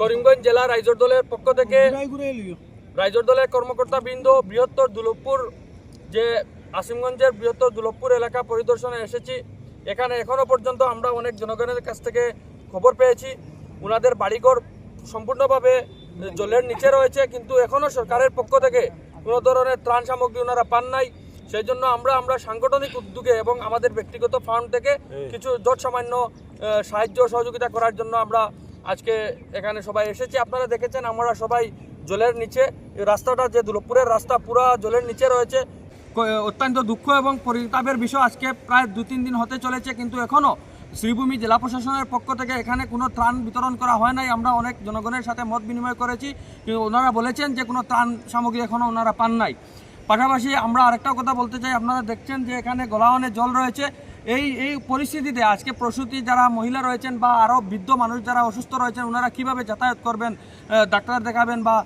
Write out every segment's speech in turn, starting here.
করিমগঞ্জ জেলা রাইজর দলের পক্ষ থেকে রাইজর দলের কর্মকর্তা বৃন্দ বৃহত্তর দুলভপুর যে আসিমগঞ্জের বৃহত্তর দুলভপুর এলাকা পরিদর্শনে এসেছি। এখানে এখনও পর্যন্ত আমরা অনেক জনগণের কাছ থেকে খবর পেয়েছি। ওনাদের বাড়িঘর সম্পূর্ণভাবে জলের নিচে রয়েছে কিন্তু এখনও সরকারের পক্ষ থেকে কোনো ধরনের ত্রাণ সামগ্রী ওনারা পান নাই। সেই জন্য আমরা আমরা সাংগঠনিক উদ্যোগে এবং আমাদের ব্যক্তিগত ফান্ড থেকে কিছু যত সামান্য সাহায্য সহযোগিতা করার জন্য আমরা আজকে এখানে সবাই এসেছি। আপনারা দেখেছেন, আমরা সবাই জলের নিচে। রাস্তাটা যে দুলভপুরের রাস্তা, পুরা জলের নিচে রয়েছে। অত্যন্ত দুঃখ এবং পরিতাপের বিষয়। আজকে প্রায় দু তিন দিন হতে চলেছে, কিন্তু এখনও শ্রীভূমি জেলা প্রশাসনের পক্ষ থেকে এখানে কোনো ত্রাণ বিতরণ করা হয় নাই। আমরা অনেক জনগণের সাথে মত বিনিময় করেছি। কিন্তু ওনারা বলেছেন যে, কোনো ত্রাণ সামগ্রী এখনও ওনারা পান নাই। পাশাপাশি আমরা আরেকটা কথা বলতে চাই। আপনারা দেখছেন যে, এখানে গলাহনে জল রয়েছে। এই এই পরিস্থিতিতে আজকে প্রসূতি যারা মহিলা রয়েছেন বা আরও বৃদ্ধ মানুষ যারা অসুস্থ রয়েছেন ওনারা কীভাবে যাতায়াত করবেন ডাক্তার দেখাবেন বা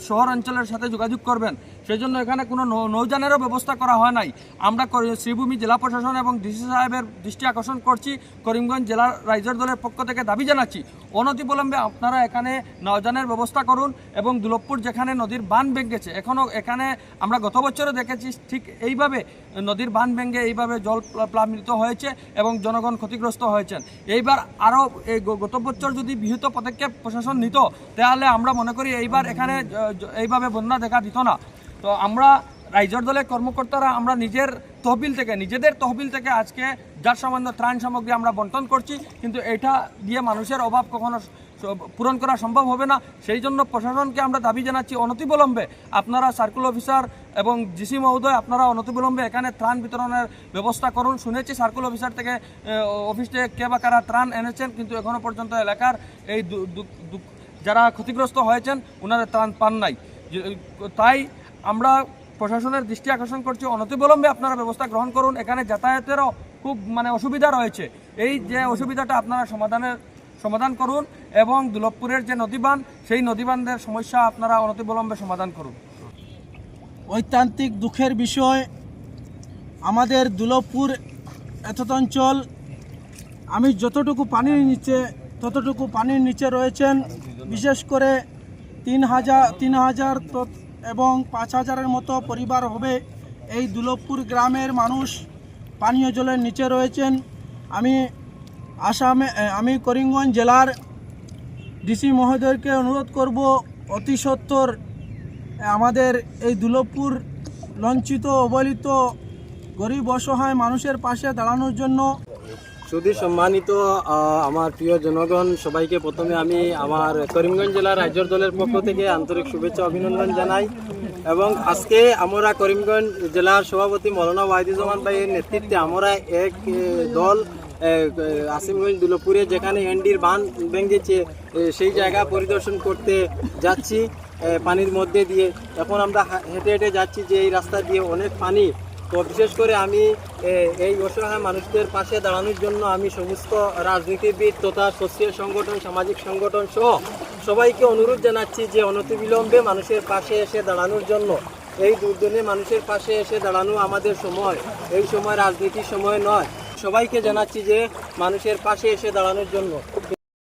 শহর অঞ্চলের সাথে যোগাযোগ করবেন। সেই জন্য এখানে কোনো নৌযানেরও ব্যবস্থা করা হয় নাই। আমরা শ্রীভূমি জেলা প্রশাসন এবং ডিসি সাহেবের দৃষ্টি আকর্ষণ করছি, করিমগঞ্জ জেলার রাইজর দলের পক্ষ থেকে দাবি জানাচ্ছি। অনতিবিলম্বে আপনারা এখানে নৌযানের ব্যবস্থা করুন এবং দুলভপুর যেখানে নদীর বান ভেঙেছে এখনও এখানে আমরা গত বছরও দেখেছি ঠিক এইভাবে নদীর বান ভেঙে এইভাবে জল প্লা- প্লাবিত হয়েছে এবং জনগণ ক্ষতিগ্রস্ত হয়েছেন। এইবার আরও এই গত বছর যদি বৃহৎ পদক্ষেপ প্রশাসন নিত, তাহলে আমরা মনে করি এইবার এখানে জ- জ- এইভাবে বন্যা দেখা দিত না। তো আমরা রাইজর দলের কর্মকর্তারা, আমরা নিজের তহবিল থেকে, নিজেদের তহবিল থেকে আজকে যার সামান্য ত্রাণ সামগ্রী আমরা বন্টন করছি। কিন্তু এটা দিয়ে মানুষের অভাব কখনো পূরণ করা সম্ভব হবে না। সেই জন্য প্রশাসনকে আমরা দাবি জানাচ্ছি, অনতিবিলম্বে আপনারা সার্কুল অফিসার এবং জিসি মহোদয়, আপনারা অনতিবিলম্বে এখানে ত্রাণ বিতরণের ব্যবস্থা করুন। শুনেছি সার্কুল অফিসার থেকে অফিস থেকে কে বা কারা ত্রাণ এনেছেন, কিন্তু এখনও পর্যন্ত এলাকার এই যারা ক্ষতিগ্রস্ত হয়েছেন ওনারা ত্রাণ পান নাই। তাই আমরা প্রশাসনের দৃষ্টি আকর্ষণ করছি। অনতিবিলম্বে আপনারা ব্যবস্থা গ্রহণ করুন। এখানে যাতায়াতেরও খুব মানে অসুবিধা রয়েছে। এই যে অসুবিধাটা আপনারা সমাধানের, সমাধান করুন এবং দুলভপুরের যে নদীবান, সেই নদীবান্ধের সমস্যা আপনারা অনতিবিলম্বে সমাধান করুন। ঐতান্তিক দুঃখের বিষয়, আমাদের দুলভপুর এতদ অঞ্চল আমি যতটুকু পানির নিচে, ততটুকু পানির নিচে রয়েছেন বিশেষ করে তিন হাজার তিন হাজার এবং পাঁচ হাজারের মতো পরিবার হবে। এই দুলভপুর গ্রামের মানুষ পানীয় জলের নিচে রয়েছেন। আমি আসামে আমি করিমগঞ্জ জেলার ডিসি মহোদয়কে অনুরোধ করব, অতি সত্বর আমাদের এই দুলভপুর লঞ্চিত অবহেলিত গরিব অসহায় মানুষের পাশে দাঁড়ানোর জন্য সুধী সম্মানিত আমার প্রিয় জনগণ, সবাইকে প্রথমে আমি আমার করিমগঞ্জ জেলার রাজ্যর দলের পক্ষ থেকে আন্তরিক শুভেচ্ছা, অভিনন্দন জানাই। এবং আজকে আমরা করিমগঞ্জ জেলার সভাপতি মৌলানা ওয়াহিদুজ্জামান ভাইয়ের নেতৃত্বে আমরা এক দল আসিমগঞ্জ দুলপুরে, যেখানে এনডির বান ভেঙেছে সেই জায়গা পরিদর্শন করতে যাচ্ছি পানির মধ্যে দিয়ে। এখন আমরা হেঁটে হেঁটে যাচ্ছি যে এই রাস্তা দিয়ে অনেক পানি তো বিশেষ করে আমি এই অসহায় মানুষদের পাশে দাঁড়ানোর জন্য আমি সমস্ত রাজনীতিবিদ তথা সোশিয়াল সংগঠন, সামাজিক সংগঠন সহ সবাইকে অনুরোধ জানাচ্ছি যে অনতিবিলম্বে মানুষের পাশে এসে দাঁড়ানোর জন্য। এই দুর্দিনে মানুষের পাশে এসে দাঁড়ানো আমাদের সময়, এই সময় রাজনীতির সময় নয়। সবাইকে জানাচ্ছি যে মানুষের পাশে এসে দাঁড়ানোর জন্য।